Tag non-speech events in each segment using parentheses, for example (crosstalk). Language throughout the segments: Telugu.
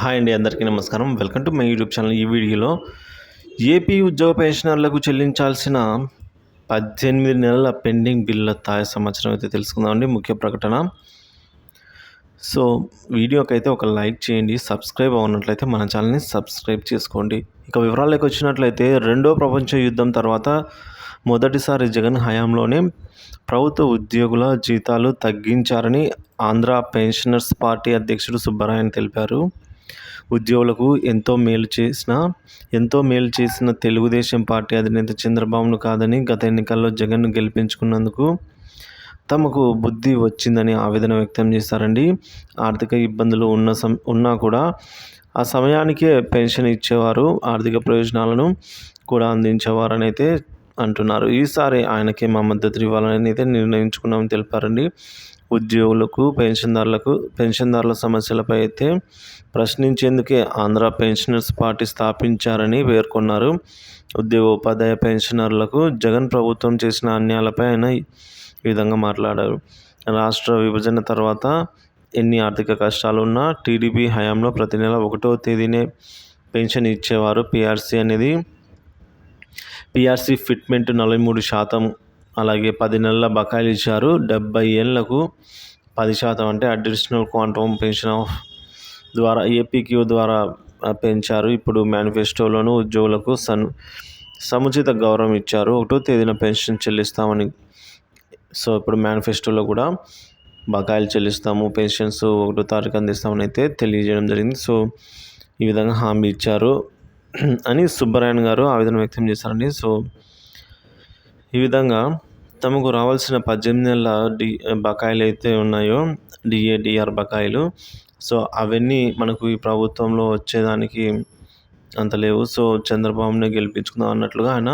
హాయ్ అండి అందరికీ నమస్కారం. Welcome to my YouTube channel. ఈ వీడియోలో ఏపీ ఉద్యోగ పెన్షనర్లకు చెల్లించాల్సిన పద్దెనిమిది నెలల పెండింగ్ బిల్ల తాజా సమాచారం అయితే తెలుసుకుందామండి ముఖ్య ప్రకటన. సో వీడియోకి అయితే ఒక లైక్ చేయండి సబ్స్క్రైబ్ అవునట్లయితే మన ఛానల్ని సబ్స్క్రైబ్ చేసుకోండి. ఇక వివరాలకు వచ్చినట్లయితే రెండో ప్రపంచ యుద్ధం తర్వాత మొదటిసారి జగన్ హయాంలోనే ప్రభుత్వ ఉద్యోగుల జీతాలు తగ్గించారని ఆంధ్ర పెన్షనర్స్ పార్టీ అధ్యక్షుడు సుబ్బరాయన్ తెలిపారు. ఉద్యోగులకు ఎంతో మేలు చేసిన ఎంతో మేలు చేసిన తెలుగుదేశం పార్టీ అధినేత చంద్రబాబును కాదని గత ఎన్నికల్లో జగన్ గెలిపించుకున్నందుకు తమకు బుద్ధి వచ్చిందని ఆవేదన వ్యక్తం చేశారండి. ఆర్థిక ఇబ్బందులు ఉన్న సం ఉన్నా కూడా ఆ సమయానికే పెన్షన్ ఇచ్చేవారు ఆర్థిక ప్రయోజనాలను కూడా అందించేవారని అయితే అంటున్నారు. ఈసారి ఆయనకి మా మద్దతు ఇవ్వాలని అయితే నిర్ణయించుకున్నామని తెలిపారండి. ఉద్యోగులకు పెన్షన్దారులకు పెన్షన్దారుల సమస్యలపై అయితే ప్రశ్నించేందుకే ఆంధ్ర పెన్షనర్స్ పార్టీ స్థాపించారని పేర్కొన్నారు. ఉద్యోగ ఉపాధ్యాయ పెన్షనర్లకు జగన్ ప్రభుత్వం చేసిన అన్యాయాలపై ఆయన ఈ విధంగా మాట్లాడారు. రాష్ట్ర విభజన తర్వాత ఎన్ని ఆర్థిక కష్టాలు ఉన్నా టీడీపీ హయాంలో ప్రతి నెల ఒకటో తేదీనే పెన్షన్ ఇచ్చేవారు. పిఆర్సీ అనేది పిఆర్సీ ఫిట్మెంట్ నలభై మూడు శాతం అలాగే పది నెలల బకాయిలు ఇచ్చారు. డెబ్బై ఏళ్ళకు పది శాతం అంటే అడిషనల్ క్వాంటమ్ పెన్షన్ ఆఫ్ ద్వారా ఏపీక్యూ ద్వారా పెంచారు. ఇప్పుడు మేనిఫెస్టోలోను ఉద్యోగులకు సన్ సముచిత గౌరవం ఇచ్చారు. ఒకటో తేదీన పెన్షన్ చెల్లిస్తామని సో ఇప్పుడు మేనిఫెస్టోలో కూడా బకాయిలు చెల్లిస్తాము పెన్షన్స్ ఒకటో తారీఖు అందిస్తామని అయితే తెలియజేయడం జరిగింది. సో ఈ విధంగా హామీ ఇచ్చారు. (clears throat) అని సుబ్బరాయన్ గారు ఆవేదన వ్యక్తం చేశారండి. సో ఈ విధంగా తమకు రావాల్సిన పద్దెనిమిది నెలల డి బకాయిలు అయితే ఉన్నాయో డిఏ డిఆర్ బకాయిలు. సో అవన్నీ మనకు ఈ ప్రభుత్వంలో వచ్చేదానికి అంత లేవు. సో చంద్రబాబునే గెలిపించుకుందాం అన్నట్లుగా ఆయన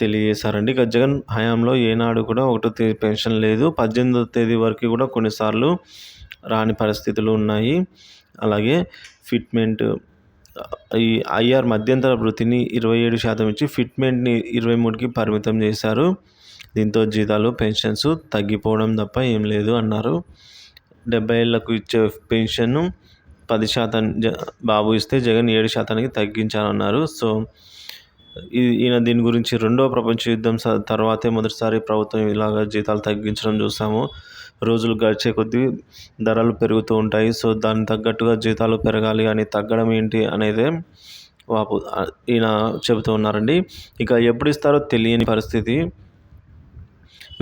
తెలియజేశారండి. ఇక జగన్ హయాంలో ఏనాడు కూడా ఒకటో తేదీ పెన్షన్ లేదు. పద్దెనిమిదో తేదీ వరకు కూడా కొన్నిసార్లు రాని పరిస్థితులు ఉన్నాయి. అలాగే ఫిట్మెంట్ ఈ ఐఆర్ మధ్యంతర వృత్తిని ఇరవై ఏడు శాతం ఇచ్చి ఫిట్మెంట్ని ఇరవై మూడుకి పరిమితం చేశారు. దీంతో జీతాలు పెన్షన్స్ తగ్గిపోవడం తప్ప ఏం లేదు అన్నారు. డెబ్బై ఏళ్ళకు ఇచ్చే పెన్షన్ పది శాతం జ బాబు ఇస్తే జగన్ ఏడు శాతానికి తగ్గించాలన్నారు. సో ఈయన దీని గురించి రెండో ప్రపంచ యుద్ధం తర్వాతే మొదటిసారి ప్రభుత్వం ఇలాగ జీతాలు తగ్గించడం చూసాము. రోజులు గడిచే కొద్దీ ధరలు పెరుగుతూ ఉంటాయి. సో దానికి తగ్గట్టుగా జీతాలు పెరగాలి అని తగ్గడం ఏంటి అనేది వాపు ఈయన చెబుతూ ఉన్నారండి. ఇక ఎప్పుడు ఇస్తారో తెలియని పరిస్థితి.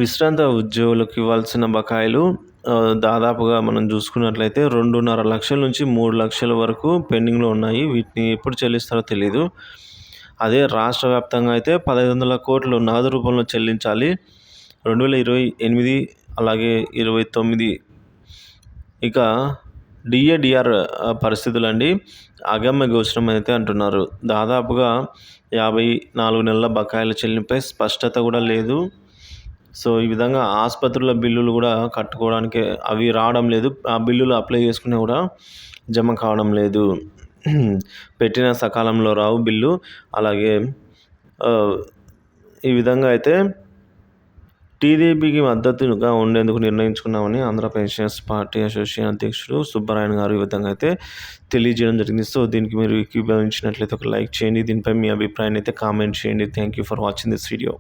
విశ్రాంత ఉద్యోగులకు ఇవ్వాల్సిన బకాయిలు దాదాపుగా మనం చూసుకున్నట్లయితే రెండున్నర లక్షల నుంచి మూడు లక్షల వరకు పెండింగ్లో ఉన్నాయి. వీటిని ఎప్పుడు చెల్లిస్తారో తెలియదు అదే రాష్ట్ర వ్యాప్తంగా అయితే పదహైదు వందల కోట్లు నగదు రూపంలో చెల్లించాలి. రెండు వేల ఇరవై ఎనిమిది అలాగే ఇరవై తొమ్మిది. ఇక డిఏడిఆర్ పరిస్థితులు అండి అగమ్య గోచరం అయితే అంటున్నారు. దాదాపుగా యాభై నాలుగు నెలల బకాయిల చెల్లింపై స్పష్టత కూడా లేదు. సో ఈ విధంగా ఆసుపత్రుల బిల్లులు కూడా కట్టుకోవడానికి అవి రావడం లేదు. ఆ బిల్లులు అప్లై చేసుకునే కూడా జమ కావడం లేదు. పెట్టిన సకాలంలో రావు బిల్లు. అలాగే ఈ విధంగా అయితే టీడీపీకి మద్దతుగా ఉండేందుకు నిర్ణయించుకున్నామని ఆంధ్ర పెన్షనర్స్ పార్టీ అసోసియేషన్ అధ్యక్షుడు సుబ్బరాయన్ గారు ఈ విధంగా అయితే తెలియజేయడం జరిగింది. సో దీనికి మీరు ఎక్విభవించినట్లయితే ఒక లైక్ చేయండి. దీనిపై మీ అభిప్రాయాన్ని అయితే కామెంట్ చేయండి. Thank you for watching this video